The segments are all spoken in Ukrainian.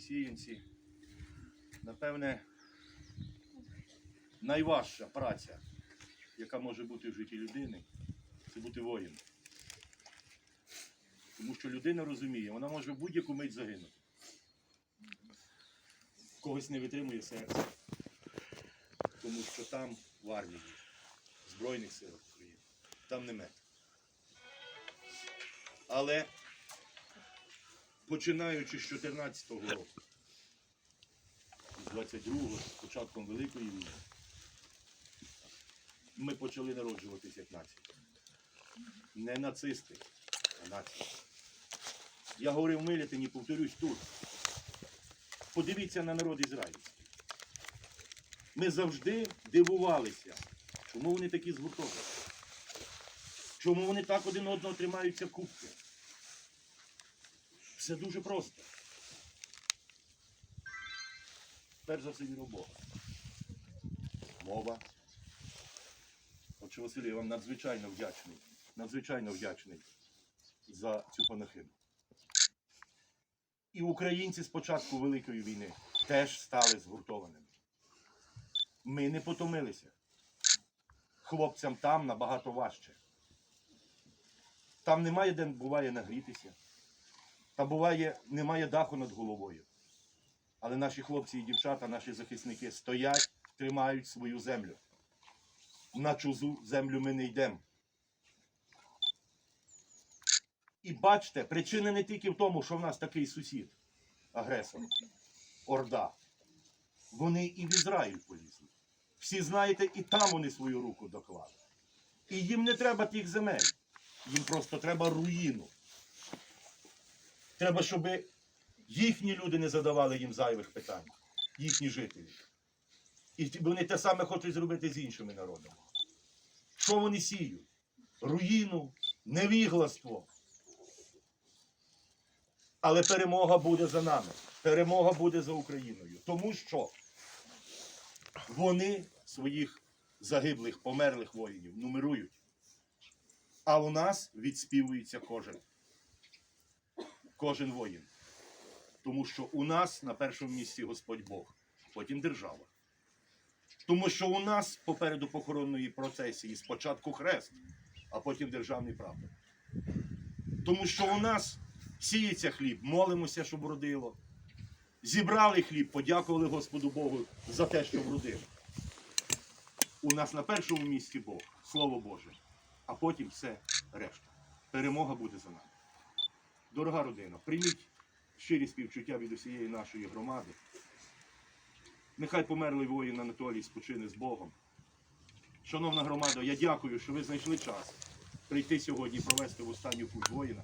сіянці. Напевне, найважча праця, яка може бути в житті людини, це бути воїном. Тому що людина розуміє, вона може в будь-яку мить загинути. Когось не витримує серце. Тому що там в армії, в Збройних силах України, там не мед. Але починаючи з 14-го року, з 22-го, з початком Великої війни, ми почали народжуватись як нація. Не нацисти, а нація. Я говорив Милятині, повторюсь тут. Подивіться на народ ізраїльський. Ми завжди дивувалися, чому вони такі згуртовані. Чому вони так один одного тримаються купки? Все дуже просто. Перш за все віру Бога. Мова. Отче Василю, я вам надзвичайно вдячний. Надзвичайно вдячний за цю панахиду. І українці з початку Великої війни теж стали згуртованими. Ми не потомилися. Хлопцям там набагато важче. Там немає де буває нагрітися. Та буває, немає даху над головою. Але наші хлопці і дівчата, наші захисники стоять, тримають свою землю. На чужу землю ми не йдемо. І бачите, причина не тільки в тому, що в нас такий сусід, агресор, Орда. Вони і в Ізраїль полізли. Всі знаєте, і там вони свою руку доклали. І їм не треба тих земель. Їм просто треба руїну. Треба, щоб їхні люди не задавали їм зайвих питань, їхні жителі. І вони те саме хочуть зробити з іншими народами. Що вони сіють? Руїну, невігластво. Але перемога буде за нами. Перемога буде за Україною. Тому що вони своїх загиблих, померлих воїнів нумерують. А у нас відспівується кожен. Кожен воїн. Тому що у нас на першому місці Господь Бог, потім держава. Тому що у нас попереду похоронної процесії спочатку хрест, а потім державний прапор. Тому що у нас сіється хліб, молимося, щоб родило. Зібрали хліб, подякували Господу Богу за те, що вродило. У нас на першому місці Бог, Слово Боже, а потім все решта. Перемога буде за нами. Дорога родина, прийміть щирі співчуття від усієї нашої громади. Нехай померлий воїн Анатолій спочине з Богом. Шановна громада, я дякую, що ви знайшли час прийти сьогодні і провести в останню путь воїна.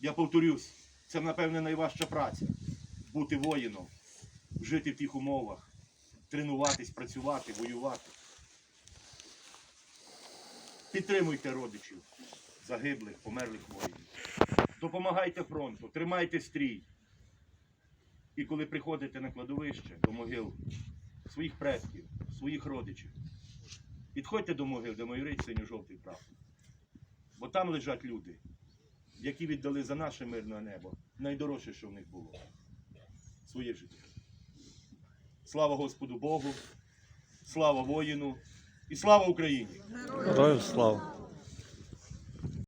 Я повторюсь, це, напевне, найважча праця бути воїном, жити в тих умовах, тренуватись, працювати, воювати. Підтримуйте родичів, загиблих, померлих воїнів. Допомагайте фронту, тримайте стрій. І коли приходите на кладовище до могил своїх предків, своїх родичів, підходьте до могил, де майорить синьо-жовтий прапор. Бо там лежать люди, які віддали за наше мирне небо найдорожче, що в них було своє життя. Слава Господу Богу, слава воїну і слава Україні! Героям слава!